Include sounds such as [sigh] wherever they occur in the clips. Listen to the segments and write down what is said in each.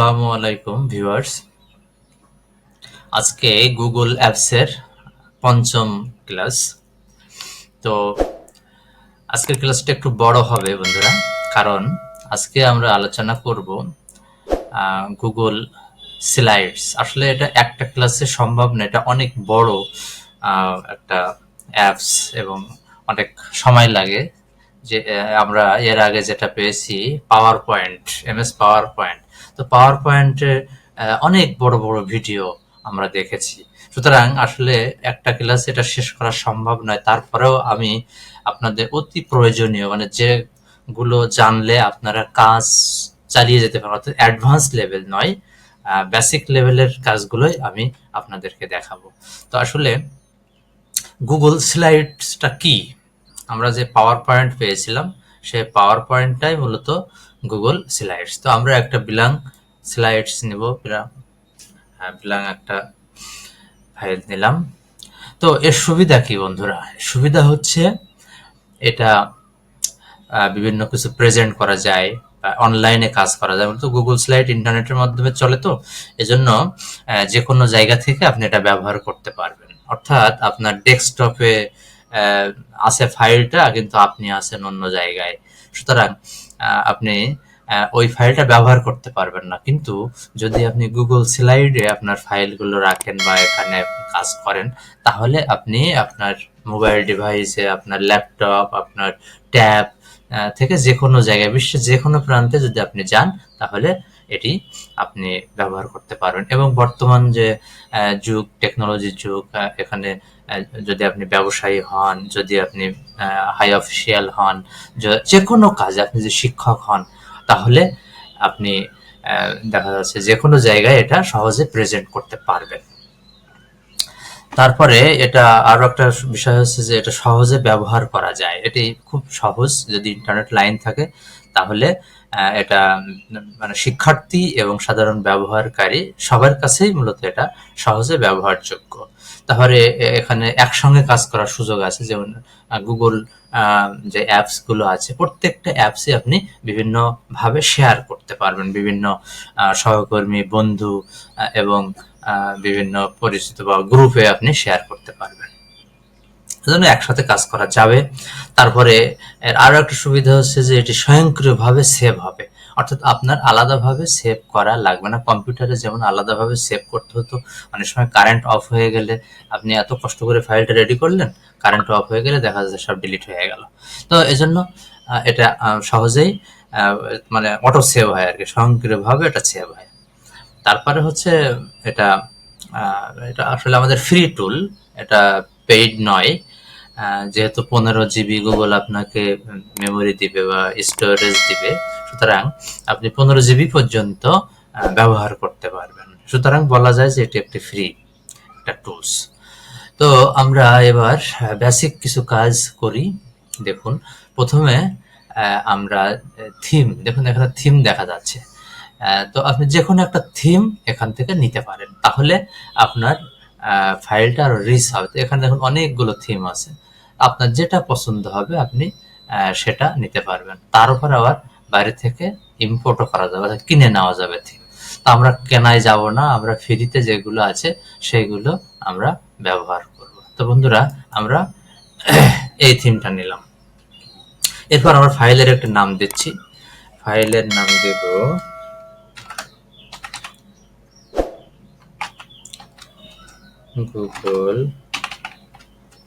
আসসালামু আলাইকুম ভিউয়ার্স। আজকে গুগল অ্যাপসের পঞ্চম ক্লাস। তো আজকের ক্লাসটা একটু বড় হবে বন্ধুরা, কারণ আজকে আমরা আলোচনা করব গুগল স্লাইডস। আসলে এটা একটা ক্লাসে সম্ভব না, এটা অনেক বড় একটা অ্যাপস এবং অনেক সময় লাগে। যে আমরা এর আগে যেটা পেয়েছি, power point, MS power point. তো পাওয়ার পয়েন্টে অনেক বড় বড় ভিডিও আমরা দেখেছি। সুতরাং আসলে একটা ক্লাস এটা শেষ করা সম্ভব নয়। তারপরেও আমি আপনাদের অতি প্রয়োজনীয় মানে যেগুলো জানলে আপনারা কাজ চালিয়ে যেতে পারেন, অর্থাৎ অ্যাডভান্স লেভেল নয় বেসিক লেভেলের কাজগুলোই আমি আপনাদেরকে দেখাবো। তো আসলে গুগল স্লাইডসটা কি? আমরা যে পাওয়ার পয়েন্ট পেয়েছিলাম সেই পাওয়ার পয়েন্টটাই মূলত গুগল স্লাইডস তো আমরা একটা বিলাং স্লাইডস নিব। বিলাং হ্যাঁ একটা ফাইল নিলাম। তো এর সুবিধা কি বন্ধুরা? সুবিধা হচ্ছে এটা বিভিন্ন কিছু প্রেজেন্ট করা যায় অনলাইনে কাজ করা যায়। তো গুগল স্লাইড ইন্টারনেটের মাধ্যমে চলে তো, এজন্য যে কোনো জায়গা থেকে আপনি এটা ব্যবহার করতে পারবেন। অর্থাৎ আপনার ডেস্কটপে আছে ফাইলটা কিন্তু আপনি আছেন অন্য জায়গায়। সুতরাং আপনি ওই ফাইলটা ব্যবহার করতে পারবেন না। কিন্তু যদি আপনি গুগল স্লাইডে আপনার ফাইলগুলো রাখেন বা এখানে কাজ করেন, তাহলে আপনি আপনার মোবাইল ডিভাইসে আপনার ল্যাপটপ আপনার ট্যাব থেকে যে কোনো জায়গায়, বিশ্বের যে কোনো প্রান্তে যদি আপনি যান, তাহলে এটি আপনি ব্যবহার করতে পারবেন। এবং বর্তমান যে যুগ টেকনোলজির যুগ এখানে যদি আপনি ব্যবসায়ী হন, যদি আপনি হাই অফিসিয়াল হন, য- কোনো কাজে আপনি যে শিক্ষক হন, তাহলে আপনি দেখা যাচ্ছে যে কোনো জায়গায় এটা সহজে প্রেজেন্ট করতে পারবেন। তারপরে এটা আরও একটা বিষয় হচ্ছে যে এটা সহজে ব্যবহার করা যায়। এটি খুব সহজ, যদি ইন্টারনেট লাইন থাকে, তাহলে এটা মানে শিক্ষার্থী এবং সাধারণ ব্যবহারকারী সবার কাছেই মূলত এটা সহজে ব্যবহারযোগ্য। তাহলে এখানে একসঙ্গে কাজ করার সুযোগ আছে, যেমন গুগল যে অ্যাপসগুলো আছে, প্রত্যেকটা অ্যাপসে আপনি বিভিন্ন ভাবে শেয়ার করতে পারবেন। বিভিন্ন সহকর্মী, বন্ধু এবং বিভিন্ন পরিচিত বা গ্রুপে আপনি শেয়ার করতে পারবেন। এজন্য একসাথে কাজ করা যাবে। তারপরে আরও একটা সুবিধা হচ্ছে যে এটি স্বয়ংক্রিয়ভাবে সেভ হবে। অর্থাৎ আপনার আলাদাভাবে সেভ করা লাগবে না। কম্পিউটারে যেমন আলাদাভাবে সেভ করতে হতো, অনেক সময় কারেন্ট অফ হয়ে গেলে আপনি এত কষ্ট করে ফাইলটা রেডি করলেন কারেন্ট অফ হয়ে গেলে দেখা যাচ্ছে সব ডিলিট হয়ে গেল। তো এজন্য এটা সহজেই মানে অটো সেভ হয় আর কি স্বয়ংক্রিয়ভাবে এটা সেভ হয়। তারপরে হচ্ছে এটা এটা আসলে আমাদের ফ্রি টুল এটা পেইড নয়। যেহেতু পনেরো জিবি গুগল আপনাকে মেমোরি দিবে বা স্টোরেজ দিবে সুতরাং আপনি পনেরো জিবি পর্যন্ত ব্যবহার করতে পারবেন। সুতরাং বলা যায় যে এটি একটি ফ্রি একটা টুলস তো আমরা এবার বেসিক কিছু কাজ করি। দেখুন, প্রথমে আমরা থিম দেখুন এখানে থিম দেখা যাচ্ছে। তো আপনি যে কোনো একটা থিম এখান থেকে নিতে পারেন। তাহলে আপনার ফাইলটা আরও রিচ হবে। এখানে দেখুন অনেকগুলো থিম আছে। আপনার যেটা পছন্দ হবে, আপনি সেটা নিতে পারবেন। তার উপর আবার বাইরে থেকে ইম্পোর্টও করা যাবে কিনে নেওয়া যাবে থিম তো আমরা কেনায় যাব না, আমরা ফ্রিতে যেগুলো আছে সেগুলো আমরা ব্যবহার করব। তো বন্ধুরা, আমরা [coughs] এই থিমটা নিলাম। এরপর আমরা ফাইলের একটা নাম দিচ্ছি। ফাইলের নাম দেব Google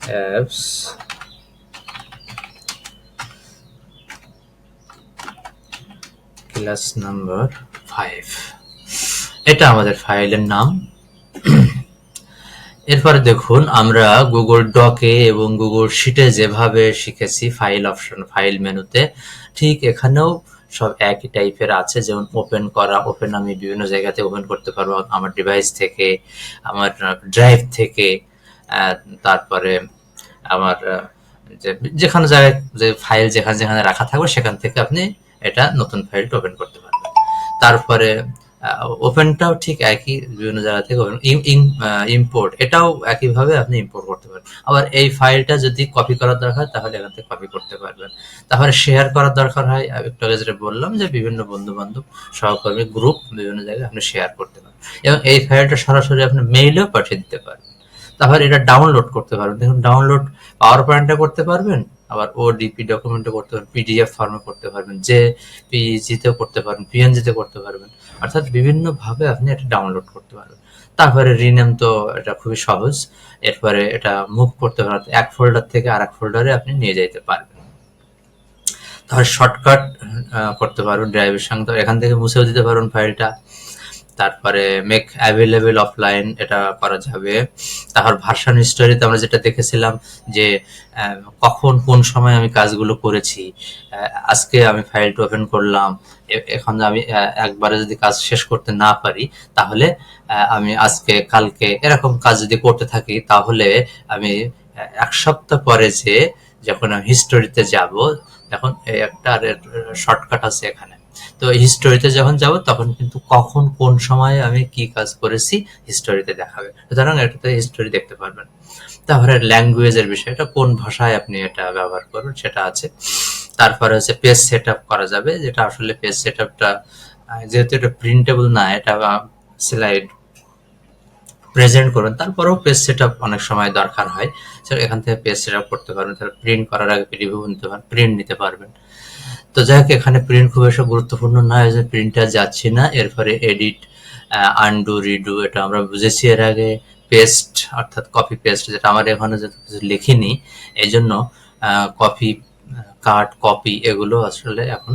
apps class number five এটা আমাদের ফাইলের নাম। এরপরে দেখুন, আমরা গুগল ডকে এবং গুগল শিটে যেভাবে শিখেছি ফাইল অপশন ফাইল মেনুতে ঠিক এখানেও সব একই টাইপের আছে। যেমন ওপেন করা ওপেন আমি বিভিন্ন জায়গাতে ওপেন করতে পারব। আমার ডিভাইস থেকে, আমার ড্রাইভ থেকে তারপরে আমার যে, যেখানে জায়গায়, যে ফাইল যেখানে যেখানে রাখা থাকবে, সেখান থেকে আপনি এটা নতুন ফাইলটা ওপেন করতে পারবেন। তারপরে ওপেনটাও ঠিক একই, বিভিন্ন জায়গা থেকে ইম্পোর্ট এটাও একইভাবে আপনি ইম্পোর্ট করতে পারবেন আবার এই ফাইলটা যদি কপি করার দরকার, তাহলে এখান থেকে কপি করতে পারবেন। তারপরে শেয়ার করার দরকার হয় একটু আগে যেটা বললাম যে বিভিন্ন বন্ধু বান্ধব সহকর্মী গ্রুপ বিভিন্ন জায়গায় আপনি শেয়ার করতে পারেন। এবং এই ফাইলটা সরাসরি আপনি মেইলেও পাঠিয়ে দিতে পারবেন তারপরে এটা ডাউনলোড করতে পারবেন। দেখুন ডাউনলোড পাওয়ার পয়েন্টে করতে পারবেন, আবার ওডিপি ডকুমেন্টে করতে পারবেন পিডিএফ ফর্মে করতে পারবেন যে পিজিতেও করতে পারবেন পিএনজিতে করতে পারবেন। অর্থাৎ বিভিন্নভাবে আপনি এটা ডাউনলোড করতে পারবেন। তারপরে রিনেম তো এটা খুবই সহজ। এরপরে এটা মুভ করতে পারবেন এক ফোল্ডার থেকে আর এক ফোল্ডারে আপনি নিয়ে যেতে পারবেন। তাহলে শর্টকাট করতে পারবেন ড্রাইভের সঙ্গে। এখান থেকে মুছেও দিতে পারবেন ফাইলটা তারপরে মেক অ্যাভেলেবেল অফলাইন এটা করা যাবে। তারপর ভার্সন হিস্টোরিতে আমরা যেটা দেখেছিলাম যে কখন কোন সময় আমি কাজগুলো করেছি আজকে আমি ফাইলটা ওপেন করলাম এখন আমি একবারে যদি কাজ শেষ করতে না পারি, তাহলে আমি আজকে, কালকে এরকম কাজ যদি করতে থাকি, তাহলে আমি এক সপ্তাহ পরে যে, যখন আমি হিস্টোরিতে যাব, তখন একটা শর্টকাট আছে এখানে। তো হিস্টোরিতে যখন যাব, তখন কিন্তু কখন, কোন সময়ে আমি কি কাজ করেছি হিস্টোরিতে দেখাবে। সুতরাং এটাতে হিস্টোরি দেখতে পারবেন। তারপরে ল্যাঙ্গুয়েজের বিষয়টা, কোন ভাষায় আপনি এটা ব্যবহার করবেন, সেটা আছে। তারপরে হচ্ছে পেজ সেট করা যাবে, যেটা আসলে পেজ সেট আপটা যেহেতু এটা প্রিন্টেবল না, এটা স্লাইড প্রেজেন্ট করবেন তারপরেও পেজ সেট অনেক সময় দরকার হয়। এখান থেকে পেজ সেট আপ করতে পারবেন তাহলে প্রিন্ট করার আগে রিভিউ নিতে পারবেন প্রিন্ট নিতে পারবেন। তো যাই হোক এখানে প্রিন্ট খুব একটা গুরুত্বপূর্ণ নয় যে প্রিন্টার যাচ্ছি না। এরপরে এডিট আনডু রিডু এটা আমরা বুঝেছি এর আগে। পেস্ট অর্থাৎ কপি পেস্ট যেটা আমার এখানে যত কিছু লিখিনি এই জন্য কপি কাট কপি এগুলো আসলে এখন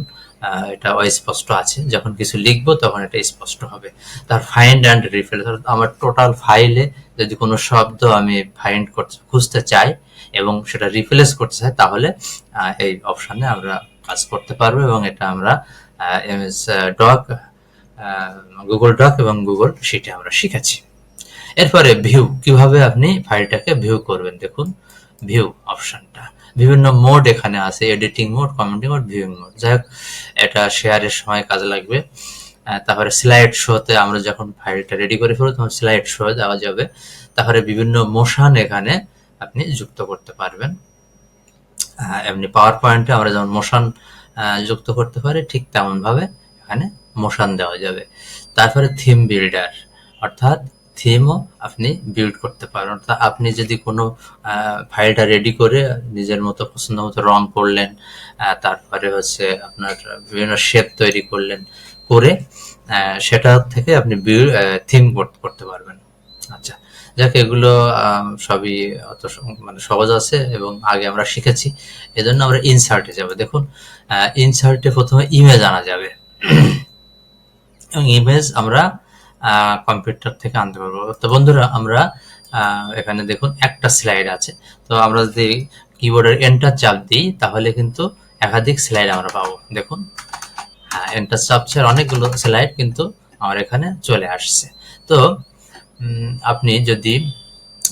এটা অস্পষ্ট আছে। যখন কিছু লিখব তখন এটা স্পষ্ট হবে। তার ফাইন্ড অ্যান্ড রিফিল আমার টোটাল ফাইলে যদি কোনো শব্দ আমি ফাইন্ড করতে, খুঁজতে চাই এবং সেটা রিপ্লেস করতে চাই, তাহলে এই অপশানে আমরা কাজ করতে পারব এবং এটা আমরা এমএস ডক গুগল ডক এবং গুগল শিটে আমরা শিখেছি। এরপরে ভিউ, কীভাবে আপনি ফাইলটাকে ভিউ করবেন দেখুন, ভিউ অপশনটা। বিভিন্ন মোড এখানে আছে, editing mode, commenting mode, viewing mode. যাই হোক, এটা শেয়ারের সময় কাজে লাগবে। তারপরে স্লাইড শোতে আমরা যখন ফাইলটা রেডি করে ফেলব, তখন স্লাইড শো দেওয়া যাবে। তারপরে বিভিন্ন মোশন এখানে আপনি যুক্ত করতে পারবেন। এমনি পাওয়ার পয়েন্টে আমরা যেমন মোশন যুক্ত করতে পারি, ঠিক তেমনভাবে এখানে মোশন দেওয়া যাবে। তারপরে থিম বিল্ডার অর্থাৎ থিমও আপনি বিল্ড করতে পারেন। অর্থাৎ আপনি যদি কোনো ফাইলটা রেডি করে নিজের মতো, পছন্দ মতো রং করলেন তারপরে হচ্ছে আপনার বিভিন্ন শেপ তৈরি করলেন, করে সেটা থেকে আপনি থিম করতে পারবেন। আচ্ছা যাক, এগুলো সবই অত মানে সহজ আছে এবং আগে আমরা শিখেছি। এজন্য আমরা ইনসার্টে যাব। দেখুন ইনসার্টে প্রথমে ইমেজ আনা যাবে। এবং ইমেজ আমরা কম্পিউটার থেকে আনতে পারব। তো বন্ধুরা, আমরা এখানে দেখুন একটা স্লাইড আছে। তো আমরা যদি কিবোর্ডের এন্টার চাপ দিই, তাহলে কিন্তু একাধিক স্লাইড আমরা পাবো। দেখুন হ্যাঁ এন্টার চাপছে অনেকগুলো স্লাইড কিন্তু আমার এখানে চলে আসছে। তো আপনি যদি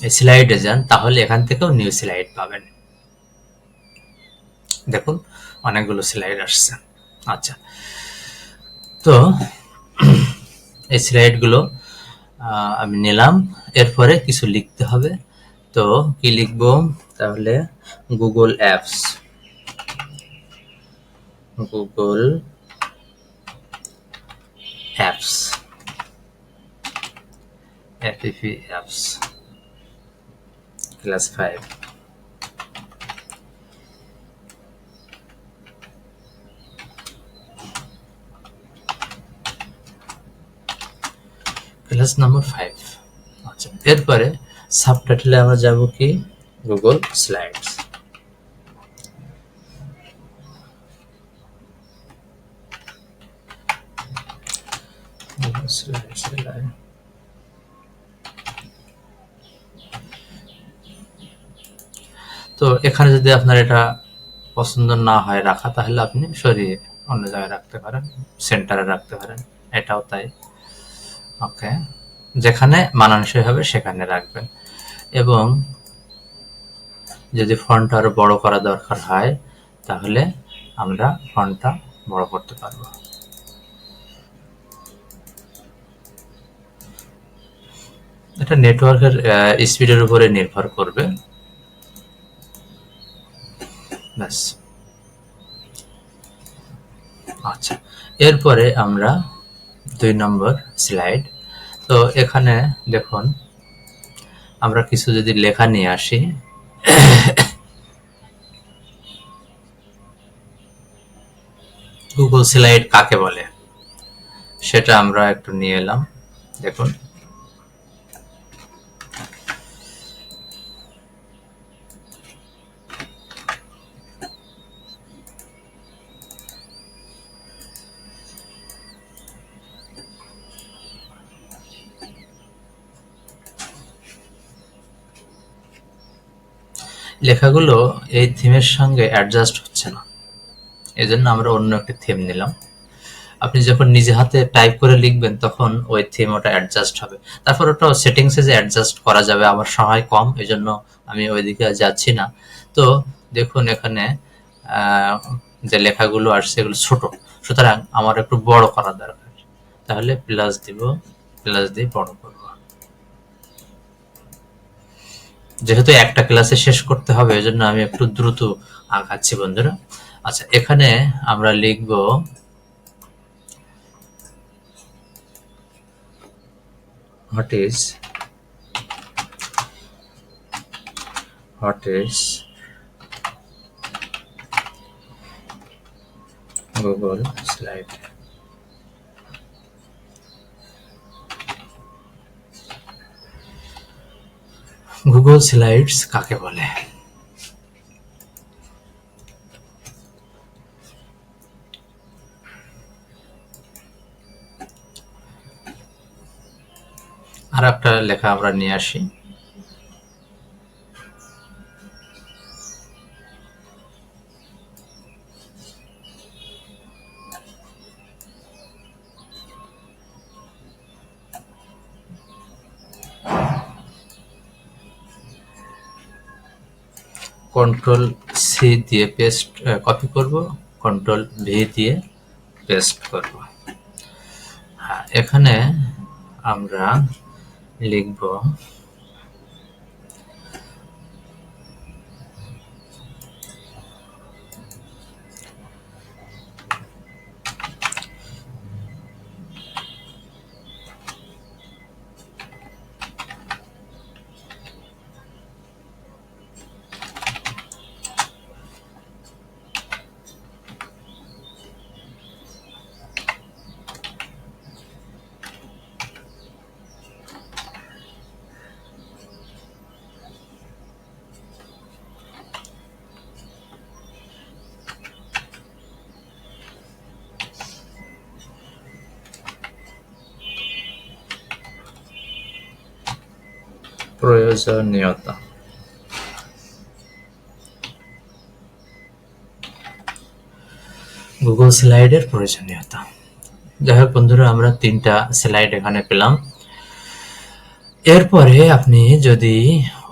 স্লাইডে যান, তাহলে এখান থেকেও নিউ স্লাইড পাবেন। দেখুন, অনেকগুলো স্লাইড আসছে। আচ্ছা। তো, এই স্লাইডগুলো আমি নিলাম। এরপরে কিছু লিখতে হবে। তো, কি লিখব? তাহলে Google apps Google apps FFE apps. Class 5 class number five আচ্ছা এরপরে সাবটাইটেলে আমরা যাব কি? গুগল স্লাইডস স্লাইডস তো এখানে যদি আপনার এটা পছন্দ না হয় রাখা, তাহলে আপনি সরিয়ে অন্য জায়গায় রাখতে পারেন সেন্টারে রাখতে পারেন। এটাও তাই। ওকে যেখানে মানানসই হবে, সেখানে রাখবেন। এবং যদি ফন্টটা আরও বড় করা দরকার হয়, তাহলে আমরা ফন্টটা বড় করতে পারব। এটা নেটওয়ার্কের স্পিডের উপরে নির্ভর করবে। ব্যাস। আচ্ছা এরপরে আমরা দুই নম্বর স্লাইড তো এখানে দেখুন, আমরা কিছু যদি লেখা নিয়ে আসি। গুগল স্লাইড কাকে বলে? সেটা আমরা একটু নিয়ে এলাম। দেখুন। লেখাগুলো এই থিমের সঙ্গে অ্যাডজাস্ট হচ্ছে না। এই জন্য আমরা অন্য একটা থিম নিলাম। আপনি যখন নিজে হাতে টাইপ করে লিখবেন, তখন ওই থিম ওটা অ্যাডজাস্ট হবে। তারপর ওটা সেটিংসে যে অ্যাডজাস্ট করা যাবে, আমার সময় কম এই জন্য আমি ওইদিকে আর যাচ্ছি না। তো দেখুন এখানে যে লেখাগুলো আসছে এগুলো ছোট। সুতরাং আমার একটু বড় করা দরকার। তাহলে প্লাস দিব প্লাস দিয়ে বড় করব। যেহেতু একটা ক্লাসে শেষ করতে হবে এই জন্য আমি একটু দ্রুত আঁকাচ্ছি বন্ধুরা। আচ্ছা এখানে আমরা লিখব, what is what is Google slide? Google slides কাকে বলে? আর একটা লেখা আমরা নিয়ে আসি। কন্ট্রোল সি দিয়ে পেস্ট কপি করব কন্ট্রোল ভি দিয়ে পেস্ট করব। হ্যাঁ এখানে আমরা লিখব প্রয়োজনীয়তা গুগল স্লাইডের প্রয়োজনীয়তা যাই হোক বন্ধুরা আমরা তিনটা স্লাইড এখানে পেলাম এরপরে আপনি যদি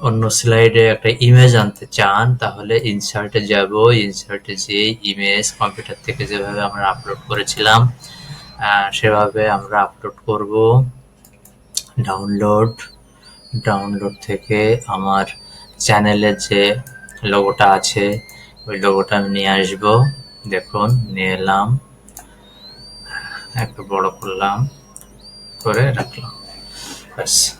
অন্য স্লাইডে একটা ইমেজ আনতে চান তাহলে ইনসার্টে যাব ইনসার্টে যে ইমেজ কম্পিউটার থেকে যেভাবে আমরা আপলোড করেছিলাম সেভাবে আমরা আপলোড করব ডাউনলোড ডাউনলোড থেকে আমার চ্যানেলের যে লোগোটা আছে, ওই লোগোটা আমি নিয়ে আসব। দেখুন, নিয়ে এলাম। একটু বড় করলাম, করে রাখলাম। ব্যাস।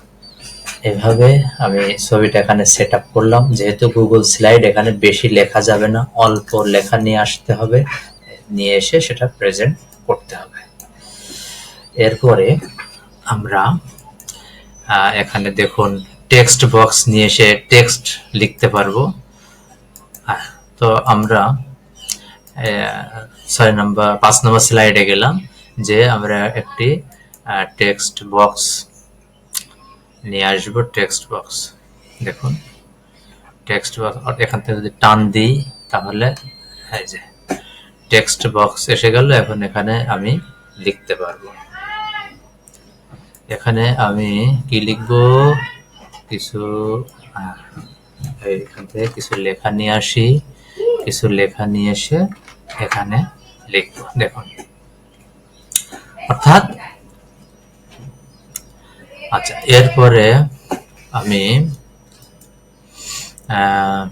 এভাবে আমি ছবিটা এখানে সেট আপ করলাম। যেহেতু গুগল স্লাইড এখানে বেশি লেখা যাবে না, অল্প লেখা নিয়ে আসতে হবে। নিয়ে এসে সেটা প্রেজেন্ট করতে হবে। এরপরে আমরা এখানে দেখুন টেক্সট বক্স নিয়ে এসে টেক্সট লিখতে পারব। তো আমরা ছয় নম্বর পাঁচ নম্বর স্লাইডে গেলাম যে আমরা একটি টেক্সট বক্স নিয়ে আসব টেক্সট বক্স দেখুন টেক্সট বক্স এখান থেকে যদি টান দিই তাহলে, এই যে টেক্সট বক্স এসে গেল, এখন এখানে আমি লিখতে পারব। এখানে আমি কি লিখব? কিছু এখান থেকে কিছু লেখা নিয়ে আসি। কিছু লেখা নিয়ে এসে এখানে লিখব, দেখুন। অর্থাৎ আচ্ছা এরপরে আমি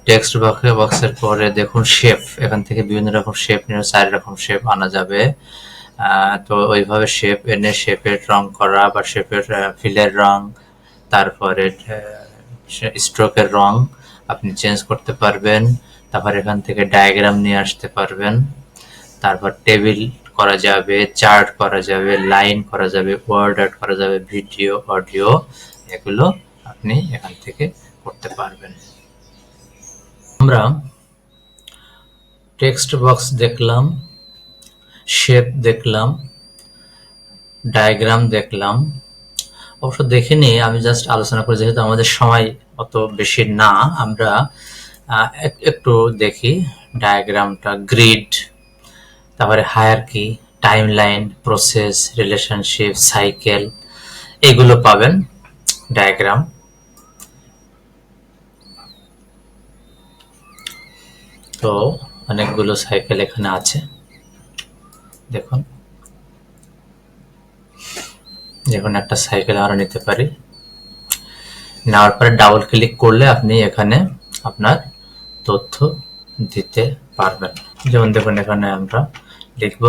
টেক্সট বক্সে বক্সের পরে দেখুন শেপ এখান থেকে বিভিন্ন রকম শেপ নিয়ে, চার রকম শেপ আনা যাবে। তো ওইভাবে শেপ এনে শেপের রং করা বা শেপের ফিলের রং, তারপরে স্ট্রোকের রং আপনি চেঞ্জ করতে পারবেন। তারপর এখান থেকে ডায়াগ্রাম নিয়ে আসতে পারবেন। তারপর টেবিল করা যাবে চার্ট করা যাবে লাইন করা যাবে ওয়ার্ড অ্যাড করা যাবে ভিডিও অডিও এগুলো আপনি এখান থেকে করতে পারবেন। আমরা টেক্সট বক্স দেখলাম। শেপ দেখলাম ডায়াগ্রাম দেখলাম। অবশ্য দেখিনি আমি জাস্ট আলোচনা করি, যেহেতু আমাদের সময় অত বেশি না, আমরা একটু দেখি ডায়াগ্রামটা গ্রিড তারপরে hierarchy time line process relationship cycle এগুলো পাবেন ডায়াগ্রাম তো অনেকগুলো সাইকেল এখানে আছে। দেখুন। দেখুন, একটা সাইকেল আমরা নিতে পারি। নেওয়ার পরে ডাবল ক্লিক করলে আপনি এখানে আপনার তথ্য দিতে পারবেন। যেমন দেখুন, এখানে আমরা লিখব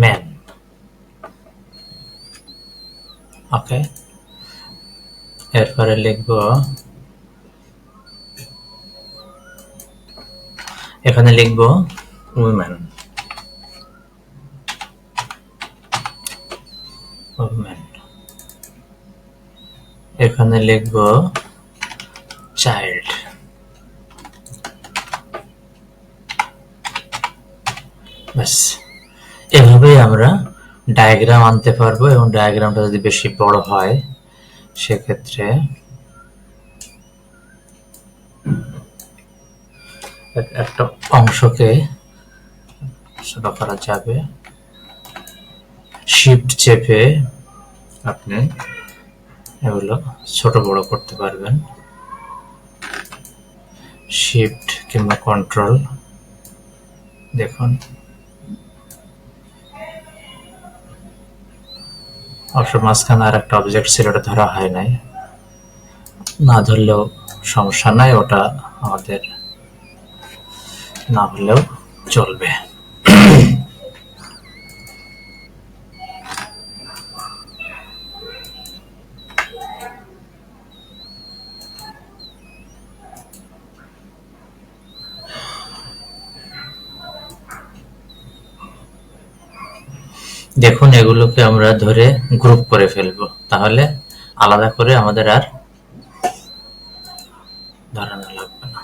ম্যান ওকে এরপরে লিখব এখানে লিখব উইমেন এখানে লিখব চাইল্ড ব্যাস। এভাবেই আমরা ডায়াগ্রাম আনতে পারব এবং ডায়াগ্রামটা যদি বেশি বড় হয়, সেক্ষেত্রে একটা অংশকে ছোট করা যাবে। শিফট চেপে আপনি এগুলো ছোট বড় করতে পারবেন। শিফট কিংবা কন্ট্রোল দেখুন। অবশ্য মাঝখানে আর একটা অবজেক্ট ছিল ওটা ধরা হয় নাই। না ধরলেও সমস্যা নাই, ওটা আমাদের না হলেও চলবে। দেখুন, এগুলোকে আমরা ধরে গ্রুপ করে ফেলব। তাহলে আলাদা করে আমাদের আর ধরানো লাগবে না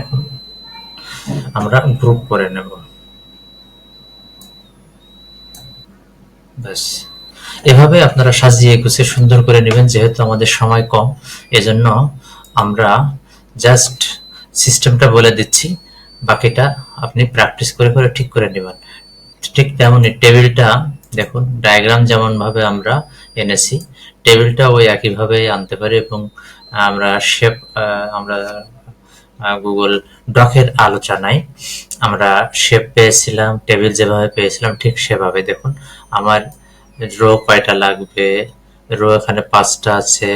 এখন আমরা গ্রুপ করে নেব। ব্যাস। এভাবে আপনারা সাজিয়ে গুছিয়ে সুন্দর করে নেবেন, যেহেতু আমাদের সময় কম, এজন্য আমরা জাস্ট সিস্টেমটা বলে দিচ্ছি, বাকিটা আপনি প্র্যাকটিস করে করে ঠিক করে নেবেন। ঠিক তেমনই টেবিলটা দেখুন ডায়াগ্রাম যেমন ভাবে আমরা এনেছি টেবিলটা ওই একইভাবে আনতে পারি এবং আমরা শেপ আমরা গুগল ডকের আলোচনায় আমরা শেপ পেয়েছিলাম, টেবিল যেভাবে পেয়েছিলাম, ঠিক সেভাবে দেখুন। আমার রো কয়টা লাগবে? রো এখানে পাঁচটা আছে।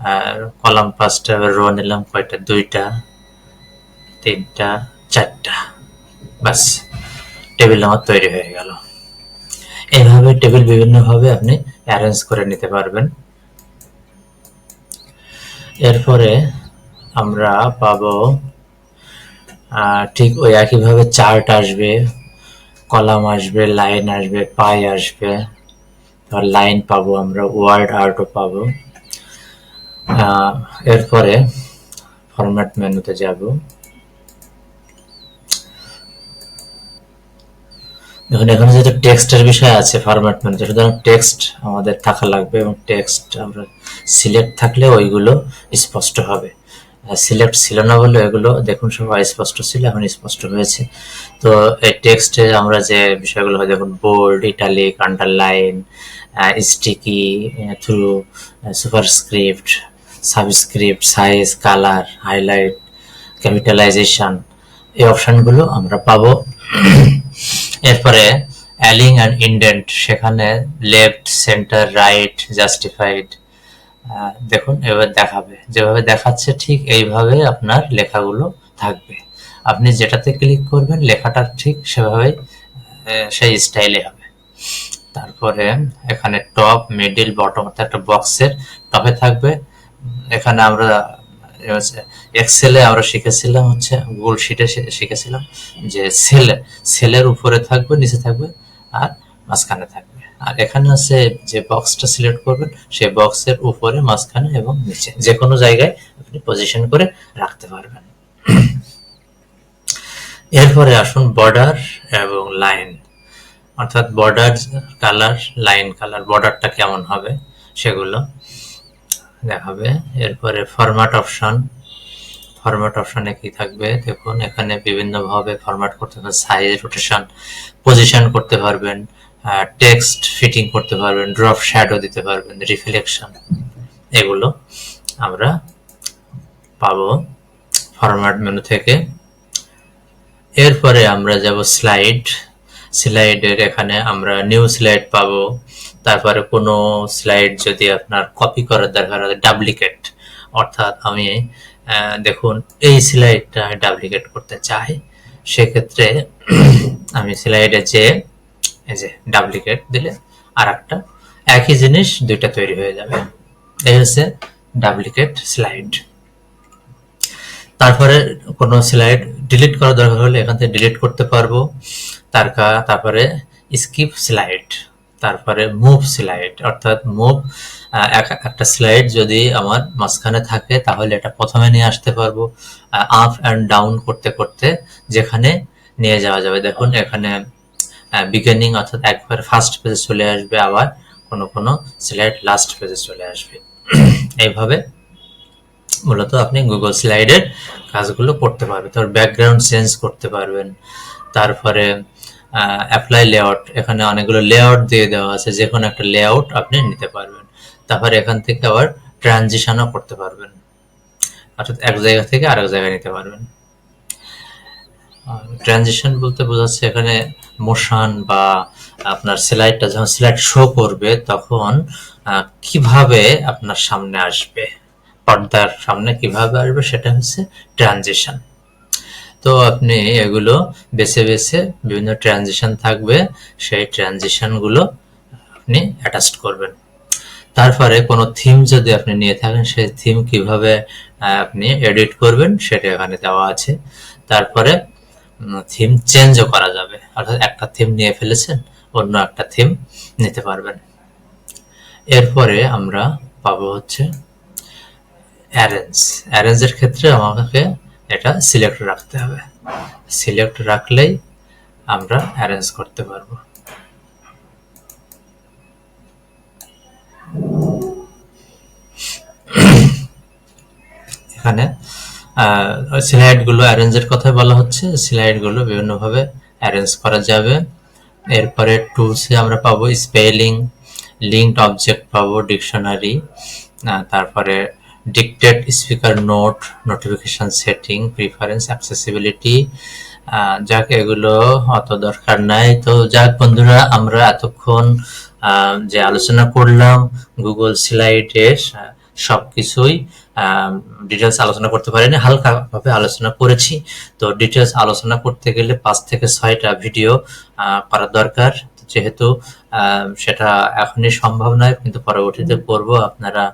আর কলাম পাঁচটা রো নিলাম কয়টা? দুইটা, তিনটা, চারটা। বাস টেবিল আমার তৈরি হয়ে গেল। এইভাবে টেবিল বিভিন্নভাবে আপনি অ্যারেঞ্জ করে নিতে পারবেন। এরপরে আমরা পাবো ঠিক ওই একইভাবে চার্ট আসবে কলাম আসবে লাইন আসবে পাই আসবে। লাইন পাবো আমরা ওয়ার্ড আর্টও পাবো। এরপরে ফরম্যাট মেনুতে যাব। দেখুন, এখানে যেহেতু টেক্সটের বিষয় আছে ফরম্যাট মেনুতে সুতরাং টেক্সট আমাদের থাকা লাগবে এবং টেক্সট আমরা সিলেক্ট থাকলে ওইগুলো স্পষ্ট হবে। সিলেক্ট ছিল না বলে এগুলো দেখুন সব স্পষ্ট ছিল, এখন স্পষ্ট হয়েছে। তো এই টেক্সটে আমরা যে বিষয়গুলো হয়, দেখুন bold italic underline sticky through superscript subscript size colour highlight capitalization এই অপশানগুলো আমরা পাবো। এরপরে অ্যালিং অ্যান্ড ইন্ডেন্ট সেখানে লেফট সেন্টার রাইট জাস্টিফাইড দেখুন, এবার দেখাবে। যেভাবে দেখাচ্ছে ঠিক এইভাবে আপনার লেখাগুলো থাকবে। আপনি যেটাতে ক্লিক করবেন, লেখাটা ঠিক সেভাবে সেই স্টাইলে হবে। তারপরে এখানে টপ মিডিল বটম একটা বক্সের টপে থাকবে। এখানে আমরা এক্সেলে আমরা শিখেছিলাম হচ্ছে গুগল শিটে শিখেছিলাম যে সেল সেলের উপরে থাকবে, নিচে থাকবে, আর মাঝখানে থাকবে। আর এখানে হচ্ছে যে বক্সটা সিলেক্ট করবেন, সেই বক্সের উপরে মাঝখানে এবং নিচে। যে কোনো জায়গায় আপনি পজিশন করে রাখতে পারবেন। এরপরে আসুন বর্ডার এবং লাইন অর্থাৎ বর্ডার কালার লাইন কালার বর্ডারটা কেমন হবে সেগুলো দেখাবে। এরপরে ফরম্যাট অপশন ফরম্যাট অপশনে কি থাকবে? দেখুন, এখানে বিভিন্নভাবে ফরম্যাট করতে পারবেন সাইজ রোটেশন পজিশন করতে পারবেন। টেক্সট ফিটিং করতে পারবেন ড্রপ শ্যাডো দিতে পারবেন রিফ্লেকশন এগুলো আমরা পাবো ফরম্যাট মেনু থেকে। এরপরে আমরা যাব স্লাইড স্লাইডের এখানে আমরা নিউ স্লাইড পাবো। তারপরে কোনো স্লাইড যদি আপনার কপি করার দরকার হয় ডাপ্লিকেট অর্থাৎ আমি দেখুন, এই স্লাইডটা ডাপ্লিকেট করতে চাই। সেক্ষেত্রে আমি স্লাইডে যে এই যে ডাপ্লিকেট দিলে আর একটা একই জিনিস দুইটা তৈরি হয়ে যাবে। এই হচ্ছে ডাপ্লিকেট স্লাইড তারপরে কোনো স্লাইড ডিলিট করার দরকার হলে এখান থেকে ডিলিট করতে পারব। তার তারপরে স্কিপ স্লাইড তারপরে মুভ স্লাইড অর্থাৎ মুভ একটা স্লাইড যদি আমার মাঝখানে থাকে তাহলে এটা প্রথমে নিয়ে আসতে পারব। আপ অ্যান্ড ডাউন করতে করতে যেখানে নিয়ে যাওয়া যাবে। দেখুন, এখানে বিগিনিং অর্থাৎ একবার ফার্স্ট পেজে চলে আসবে, আবার কোনো কোনো স্লাইড লাস্ট পেজে চলে আসবে। এইভাবে মূলত আপনি গুগল স্লাইডের কাজগুলো করতে পারবেন। তারপর ব্যাকগ্রাউন্ড চেঞ্জ করতে পারবেন। তারপরে অ্যাপ্লাই লেআউট এখানে অনেকগুলো লেআউট দিয়ে দেওয়া আছে। যে কোনো একটা লেআউট আপনি নিতে পারবেন। তারপরে এখান থেকে আবার ট্রানজিশনও করতে পারবেন। অর্থাৎ এক জায়গা থেকে আরেক জায়গায় নিতে পারবেন। ট্রানজিশন বলতে বোঝাচ্ছে এখানে মোশন বা আপনার স্লাইডটা যখন স্লাইড শো করবে তখন কীভাবে আপনার সামনে আসবে? পর্দার সামনে কীভাবে আসবে সেটা হচ্ছে ট্রানজিশন তো আপনি এগুলো বেছে বেছে বিভিন্ন ট্রানজিশন থাকবে, সেই ট্রানজিশনগুলো আপনি অ্যাটাচ করবেন। তারপরে কোনো থিম যদি আপনি নিয়ে থাকেন, সেই থিম কীভাবে আপনি এডিট করবেন সেটা এখানে দেওয়া আছে। তারপরে থিম চেঞ্জও করা যাবে। অর্থাৎ একটা থিম নিয়ে ফেলেছেন, অন্য একটা থিম নিতে পারবেন। এরপরে আমরা পাবো হচ্ছে অ্যারেঞ্জ অ্যারেঞ্জের ক্ষেত্রে আমাকে এটা সিলেক্ট রাখতে হবে। সিলেক্ট রাখলেই আমরা অ্যারেঞ্জ করতে পারব। এখানে স্লাইডগুলো অ্যারেঞ্জের কথা বলা হচ্ছে। স্লাইডগুলো বিভিন্নভাবে অ্যারেঞ্জ করা যাবে। এরপরে টুলসে আমরা পাবো স্পেলিং লিঙ্কড অবজেক্ট পাবো ডিকশনারি তারপরে dictated speaker note notification setting preference accessibility যাক, এগুলো অত দরকার নাই। তো যাক, বন্ধুরা, আমরা এতক্ষণ যে আলোচনা করলাম গুগল স্লাইডের সব কিছুই ডিটেলস আলোচনা করতে পারিনি, হালকাভাবে আলোচনা করেছি। তো ডিটেলস আলোচনা করতে গেলে পাঁচ থেকে ছয়টা ভিডিও করার দরকার। যেহেতু সেটা এখনই সম্ভব নয়, কিন্তু পরবর্তীতে করব। আপনারা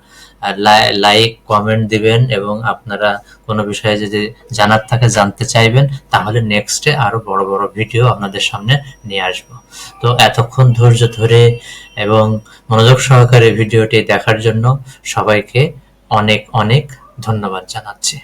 লাইক কমেন্ট দিবেন এবং আপনারা কোনো বিষয়ে যদি জানার থাকে, জানতে চাইবেন, তাহলে নেক্সটে আরও বড় বড় ভিডিও আপনাদের সামনে নিয়ে আসব। তো এতক্ষণ ধৈর্য ধরে এবং মনোযোগ সহকারে ভিডিওটি দেখার জন্য সবাইকে অনেক অনেক ধন্যবাদ জানাচ্ছি।